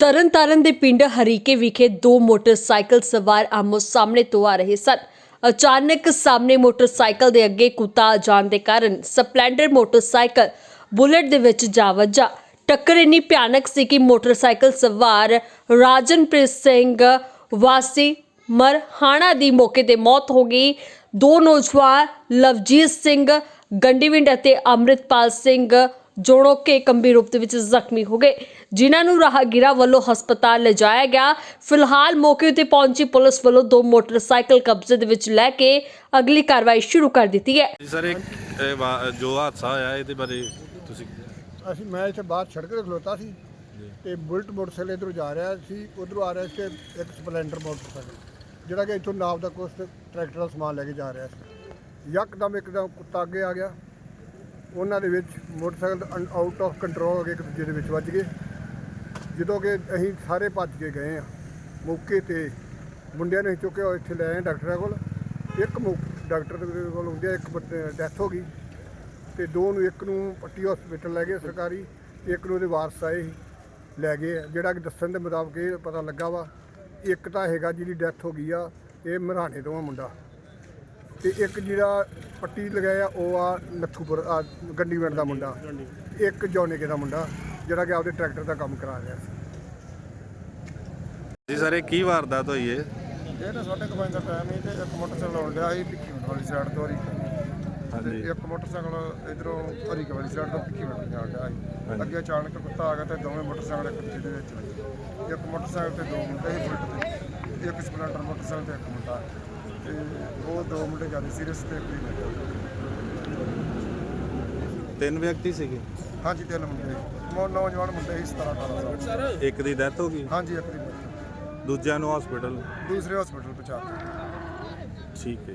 ਤਰਨਤਾਰਨ ਦੇ ਪਿੰਡ ਹਰੀਕੇ ਵਿਖੇ ਦੋ ਮੋਟਰਸਾਈਕਲ ਸਵਾਰ ਆਮੋ ਸਾਹਮਣੇ ਤੋਂ ਆ ਰਹੇ ਸਨ। ਅਚਾਨਕ ਸਾਹਮਣੇ ਮੋਟਰਸਾਈਕਲ ਦੇ ਅੱਗੇ ਕੁੱਤਾ ਆ ਜਾਣ ਦੇ ਕਾਰਨ ਸਪਲੈਂਡਰ ਮੋਟਰਸਾਈਕਲ ਬੁਲਟ ਦੇ ਵਿੱਚ ਜਾ ਵੱਜਾ। ਟੱਕਰ ਇੰਨੀ ਭਿਆਨਕ ਸੀ ਕਿ ਮੋਟਰਸਾਈਕਲ ਸਵਾਰ ਰਾਜਨਪ੍ਰੀਤ ਸਿੰਘ ਵਾਸੀ ਮਰਹਾਣਾ ਦੀ ਮੌਕੇ ਤੇ ਮੌਤ ਹੋ ਗਈ। ਦੋ ਨੌਜਵਾਨ ਲਵਜੀਤ ਸਿੰਘ, ਗੰਡੀਵਿੰਡ ਅਤੇ ਅੰਮ੍ਰਿਤਪਾਲ ਸਿੰਘ ਜੋੜੋ ਕੇ ਗੰਭੀਰ ਰੂਪ ਦੇ ਵਿੱਚ ਜ਼ਖਮੀ ਹੋ ਗਏ। ਜਿਨ੍ਹਾਂ ਨੂੰ ਰਾਹਗੀਰਾਂ ਵੱਲੋਂ ਹਸਪਤਾਲ ਲਿਜਾਇਆ ਗਿਆ। ਫਿਲਹਾਲ ਮੌਕੇ ਉਤੇ ਪਹੁੰਚੀ ਪੁਲਿਸ ਵੱਲੋਂ ਦੋ ਮੋਟਰਸਾਈਕਲ ਕਬਜ਼ੇ ਦੇ ਵਿੱਚ ਲੈ ਕੇ ਅਗਲੀ ਕਾਰਵਾਈ ਸ਼ੁਰੂ ਕਰ ਦਿੱਤੀ ਹੈ। ਜੀ ਸਰ ਇੱਕ ਇਹ ਵਾ- ਜੋ ਹਾਦਸਾ ਹੋਇਆ ਇਹਦੇ ਬਾਰੇ ਤੁਸੀਂ ਅਸੀਂ ਮੈਂ ਇੱਥੇ ਬਾਹਰ ਸੜਕ ਤੇ ਖਲੋਤਾ ਸੀ ਤੇ ਬੁਲਟ ਮੋਟਰਸਾਈਕਲ ਇਧਰੋਂ ਜਾ ਰਿਹਾ ਸੀ ਉਧਰੋਂ ਆ ਰਿਹਾ ਸੀ ਤੇ ਇੱਕ ਸਪਲੈਂਡਰ ਮੋਟਰਸਾਈਕਲ ਜਿਹੜਾ ਕਿ ਇੱਥੋਂ ਨਾਪ ਦਾ ਕੁਛ ਟਰੈਕਟਰ ਦਾ ਸਮਾਨ ਲੈ ਕੇ ਜਾ ਰਿਹਾ ਸੀ। ਯਕਦਮ ਇੱਕਦਮ ਕੁੱਤਾ ਅੱਗੇ ਆ ਗਿਆ। ਉਹਨਾਂ ਦੇ ਵਿੱਚ ਮੋਟਰਸਾਈਕਲ ਆਊਟ ਆਫ ਕੰਟਰੋਲ ਹੋ ਕੇ ਇੱਕ ਦੂਜੇ ਦੇ ਵਿੱਚ ਵੱਜ ਗਏ। ਜਦੋਂ ਕਿ ਅਸੀਂ ਸਾਰੇ ਭੱਜ ਕੇ ਗਏ ਆ ਮੌਕੇ ਤੇ ਮੁੰਡਿਆਂ ਨੂੰ ਚੁੱਕਿਆ ਹੋਇਆ ਇੱਥੇ ਲੈ ਆਏ ਡਾਕਟਰਾਂ ਕੋਲ। ਇੱਕ ਮੌ- ਡਾਕਟਰ ਦੇ ਕੋਲ ਹੁੰਦਿਆ ਇੱਕ ਡੈਥ ਹੋ ਗਈ। ਤੇ ਦੋ ਨੂੰ, ਇੱਕ ਨੂੰ ਪੱਟੀ ਹਸਪੀਟਲ ਲੈ ਗਏ ਸਰਕਾਰੀ, ਇੱਕ ਨੂੰ ਉਹਦੇ ਵਾਰਸ ਆਏ ਲੈ ਗਏ ਆ। ਜਿਹੜਾ ਕਿ ਦੱਸਣ ਦੇ ਮੁਤਾਬਕ ਇਹ ਪਤਾ ਲੱਗਾ ਵਾ, ਇੱਕ ਤਾਂ ਹੈਗਾ ਜਿਹਦੀ ਡੈਥ ਹੋ ਗਈ ਆ, ਇਹ ਮਰਾਣੇ ਤੋਂ ਆ ਮੁੰਡਾ। ਤੇ ਇੱਕ ਜਿਹੜਾ ਪੱਟੀ ਲਗਾਇਆ ਉਹ ਆ ਨੱਥੂਪੁਰ ਆ ਗੰਡੀਵਿੰਡ ਦਾ ਮੁੰਡਾ। ਇੱਕ ਜੌਨੇਕੇ ਦਾ ਮੁੰਡਾ ਜਿਹੜਾ ਕਿ ਆਪਦੇ ਟਰੈਕਟਰ ਦਾ ਕੰਮ ਕਰਾ ਰਿਹਾ ਸੀ। ਜੀ ਸਰ ਇਹ ਕੀ ਵਾਰਦਾਤ ਹੋਈ ਹੈ? ਇਹ ਤਾਂ ਸਾਡੇ ਕੋਲ ਦਾ ਟਾਈਮ ਹੀ ਤੇ ਇੱਕ ਮੋਟਰਸਾਈਕਲ ਆਉਣ ਡਿਆ ਸੀ ਭਿੱਖੀ ਵਾਲੀ ਸਾਈਡ ਤੋਂ ਹਾਂਜੀ ਤੇ ਇੱਕ ਮੋਟਰਸਾਈਕਲ ਇਧਰੋਂ ਹਰੀ ਵਾਲੀ ਸਾਈਡ ਤੋਂ ਜਾਣ ਡਿਆ ਸੀ। ਹਾਂਜੀ। ਅੱਗੇ ਅਚਾਨਕ ਕੁੱਤਾ ਆ ਗਿਆ ਤੇ ਦੋਵੇਂ ਮੋਟਰਸਾਈਕਲ ਇੱਕ ਦੂਜੇ ਦੇ ਵਿੱਚ ਵੱਜੇ। ਇੱਕ ਮੋਟਰਸਾਈਕਲ ਤੇ ਦੋ ਮੁੰਡੇ ਸੀ ਬੁਲਟ ਤੇ ਇੱਕ ਸਪਲੈਂਡਰ ਮੋਟਰਸਾਈਕਲ ਤੇ ਇੱਕ ਮੁੰਡਾ। ਤੇ ਉਹ ਦੋ ਮੁੰਡੇ ਜ਼ਿਆਦਾ ਸੀਰੀਅਸ ਤੇ medium। ਤਿੰਨ ਵਿਅਕਤੀ ਸੀਗੇ? ਹਾਂਜੀ ਤਿੰਨ ਮੁੰਡੇ ਮੋ ਨੌਜਵਾਨ ਮੁੰਡੇ ਸੀ 17 18 ਸਾਲ ਇੱਕ ਦੀ ਡੈਥ ਹੋ ਗਈ? ਹਾਂਜੀ ਇੱਕ ਦੀ। ਦੂਜਿਆਂ ਨੂੰ ਹਸਪੀਟਲ ਦੂਸਰੇ ਹਸਪੀਟਲ ਪਹੁੰਚਾ ਠੀਕ ਹੈ।